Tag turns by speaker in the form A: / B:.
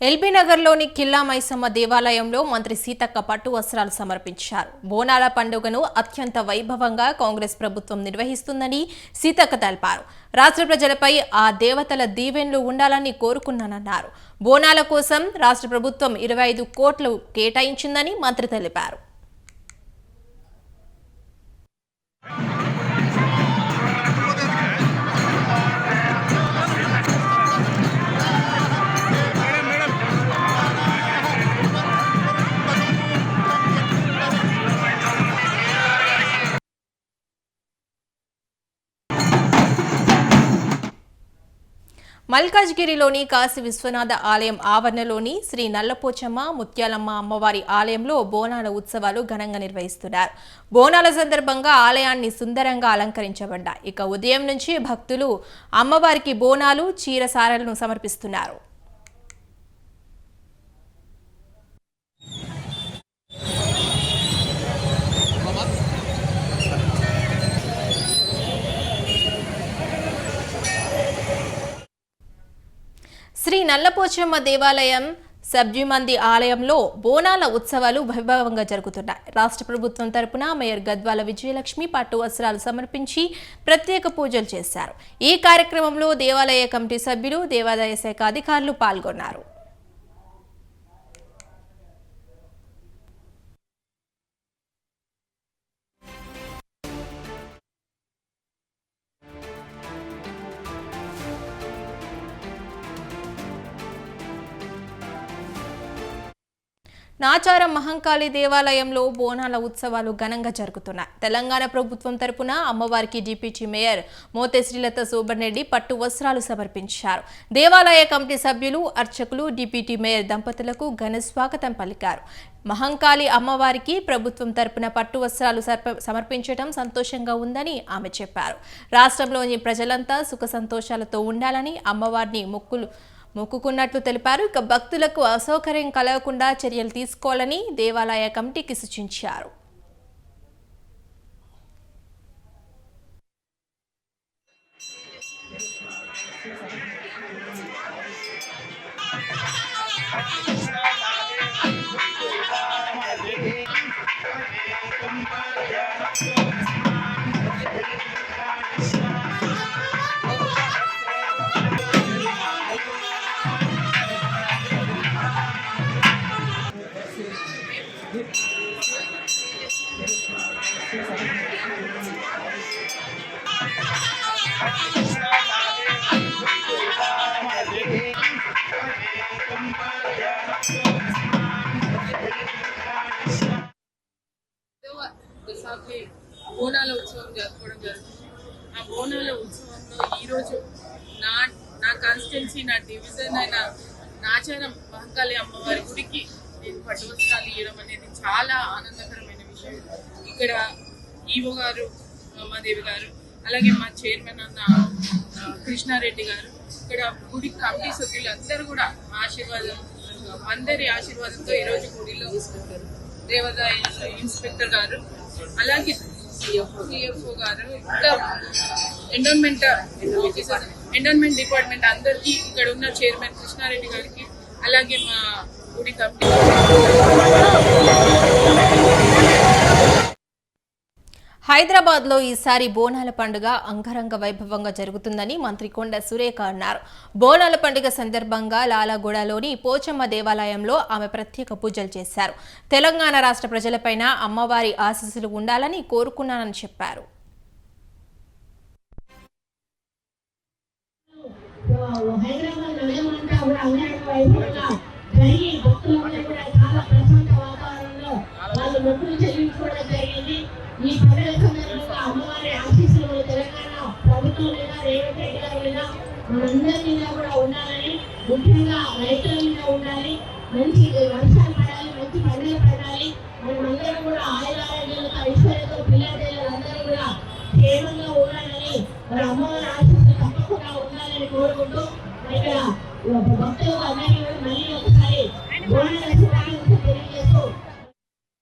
A: LB నగర్లోని కిల్లా మైసమ్మ దేవాలయంలో మంత్రి సీతక్క పట్టు వస్త్రాలు సమర్పించారు. బోనాల పండుగను అత్యంత వైభవంగా కాంగ్రెస్ ప్రభుత్వం నిర్వహిస్తుందని సీతక్క తెలిపారు. రాష్ట్ర ప్రజలపై ఆ దేవతల దీవెన్లు ఉండాలని కోరుకున్నానన్నారు. బోనాల కోసం రాష్ట్ర ప్రభుత్వం ఇరవై ఐదు కోట్లు కేటాయించిందని మంత్రి తెలిపారు. మల్కాజ్గిరిలోని కాశీ విశ్వనాథ ఆలయం ఆవరణలోని శ్రీ నల్లపోచమ్మ ముత్యాలమ్మ అమ్మవారి ఆలయంలో బోనాల ఉత్సవాలు ఘనంగా నిర్వహిస్తున్నారు. బోనాల సందర్భంగా ఆలయాన్ని సుందరంగా అలంకరించబడ్డాయి. ఇక ఉదయం నుంచి భక్తులు అమ్మవారికి బోనాలు చీరసారలను సమర్పిస్తున్నారు. శ్రీ నల్లపోచమ్మ దేవాలయం సబ్జిమంది ఆలయంలో బోనాల ఉత్సవాలు వైభవంగా జరుగుతున్నాయి. రాష్ట్ర ప్రభుత్వం తరపున మేయర్ గద్వాల విజయలక్ష్మి పట్టు వస్త్రాలు సమర్పించి ప్రత్యేక పూజలు చేశారు. ఈ కార్యక్రమంలో దేవాలయ కమిటీ సభ్యులు దేవాదాయ శాఖ అధికారులు పాల్గొన్నారు. నాచారం మహంకాళి దేవాలయంలో బోనాల ఉత్సవాలు ఘనంగా జరుగుతున్నాయి. తెలంగాణ ప్రభుత్వం తరపున అమ్మవారికి డిప్యూటీ మేయర్ మోతే శ్రీలత సూబర్నెడ్డి పట్టు వస్త్రాలు సమర్పించారు. దేవాలయ కమిటీ సభ్యులు అర్చకులు డిప్యూటీ మేయర్ దంపతులకు ఘన స్వాగతం పలికారు. మహంకాళి అమ్మవారికి ప్రభుత్వం తరపున పట్టు వస్త్రాలు సర్ప- సమర్పించడం సంతోషంగా ఉందని ఆమె చెప్పారు. రాష్ట్రంలోని ప్రజలంతా సుఖ సంతోషాలతో ఉండాలని అమ్మవారిని మొక్కులు మొక్కుకున్నట్లు తెలిపారు. ఇక భక్తులకు అసౌకర్యం కలగకుండా చర్యలు తీసుకోవాలని దేవాలయ కమిటీకి సూచించారు.
B: ఐదవ దశాబ్ది బోనాల ఉత్సవం జరుపుకోవడం జరుగుతుంది. ఆ బోనాల ఉత్సవంలో ఈరోజు నా నా కాన్స్టిట్యున్సీ నా డివిజన్ అయిన నాచారం మహంకాళి అమ్మవారి గుడికి నేను పట్టువస్త్రాలు ఇవ్వడం అనేది చాలా ఆనందకరమైన విషయం. ఇక్కడ ఈవో గారు అమ్మాదేవి గారు అలాగే మా చైర్మన్ అన్న కృష్ణారెడ్డి గారు ఇక్కడ గుడి కమిటీ సభ్యులు అందరూ కూడా ఆశీర్వాదం అందరి ఆశీర్వాదంతో ఈరోజు గుడిలో దేవత ఇన్స్పెక్టర్ గారు అలాగే సిఎఫ్ఓ గారు ఇంకా ఎండోన్మెంట్ ఆఫీసర్ ఎండోన్మెంట్ డిపార్ట్మెంట్ అందరికీ ఇక్కడ ఉన్న చైర్మన్ కృష్ణారెడ్డి గారికి అలాగే మా గుడి కమిటీ
A: హైదరాబాద్లో ఈసారి బోనాల పండుగ అంగరంగ వైభవంగా జరుగుతుందని మంత్రి కొండ సురేఖ అన్నారు. బోనాల పండుగ సందర్భంగా లాలాగూడలోని పోచమ్మ దేవాలయంలో ఆమె ప్రత్యేక పూజలు చేశారు. తెలంగాణ రాష్ట్ర ప్రజలపైన అమ్మవారి ఆశీస్సులు ఉండాలని కోరుకున్నానని చెప్పారు.
C: హైదరాబాద్ అమ్మవారి ఆశీస్సులు తెలంగాణ ప్రభుత్వం మీద రేవంత్ రెడ్డి గారి మీద కూడా ఉండాలని ముఖ్యంగా రైతుల మీద ఉండాలి మంచి వర్షాలు పడాలి మంచి పండుగ పడాలి మనమందరం కూడా ఆయుర ఆరోగ్యాలతో పిల్లలు అందరూ కూడా క్షేమంగా ఉండాలని అమ్మవారి ఆశీస్సులు తప్పకుండా ఉండాలని కోరుకుంటూ ఇక్కడ భక్తులకు అందరికీ మళ్ళీ ఒకసారి తెలియజేస్తూ